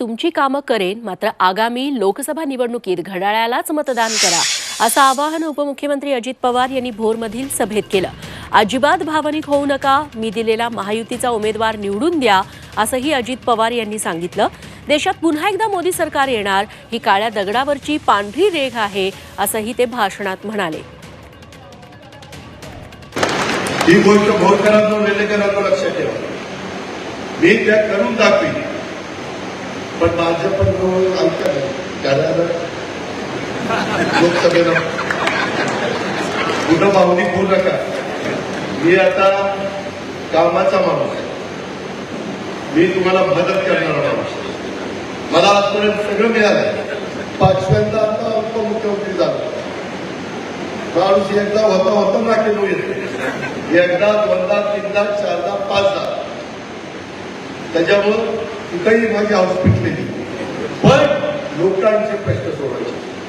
तुमची कामं करेन मात्र आगामी लोकसभा निवडणुकीत घड्याळालाच मतदान करा असं आवाहन उपमुख्यमंत्री अजित पवार यांनी भोरमधील सभेत केलं. अजिबात भावनिक होऊ नका मी दिलेला महायुतीचा उमेदवार निवडून द्या असंही अजित पवार यांनी सांगितलं. देशात पुन्हा एकदा मोदी सरकार येणार ही काळ्या दगडावरची पांढरी रेघ आहे असंही ते भाषणात म्हणाले. ही गोष्ट लक्षात ठेवा. मी त्या करून दाखवी पण माझं पण रोल आमच्या घराला लोकसभेला पुन्हा भावनी होऊ नका मी आता कामाचा माणूस आहे. मी तुम्हाला मदत करणारा माणूस मला आजपर्यंत सगळं मिळालं पाचव्यांदा आता उपमुख्यमंत्री झाला. माणूस एकदा होता होता ना केलो येतो एकदा दोनदा तीनदा चारदा पाचदा. त्याच्यामुळं कुठेही माझी हॉस्पिटल पण लोकांचे प्रश्न सोडवायचे.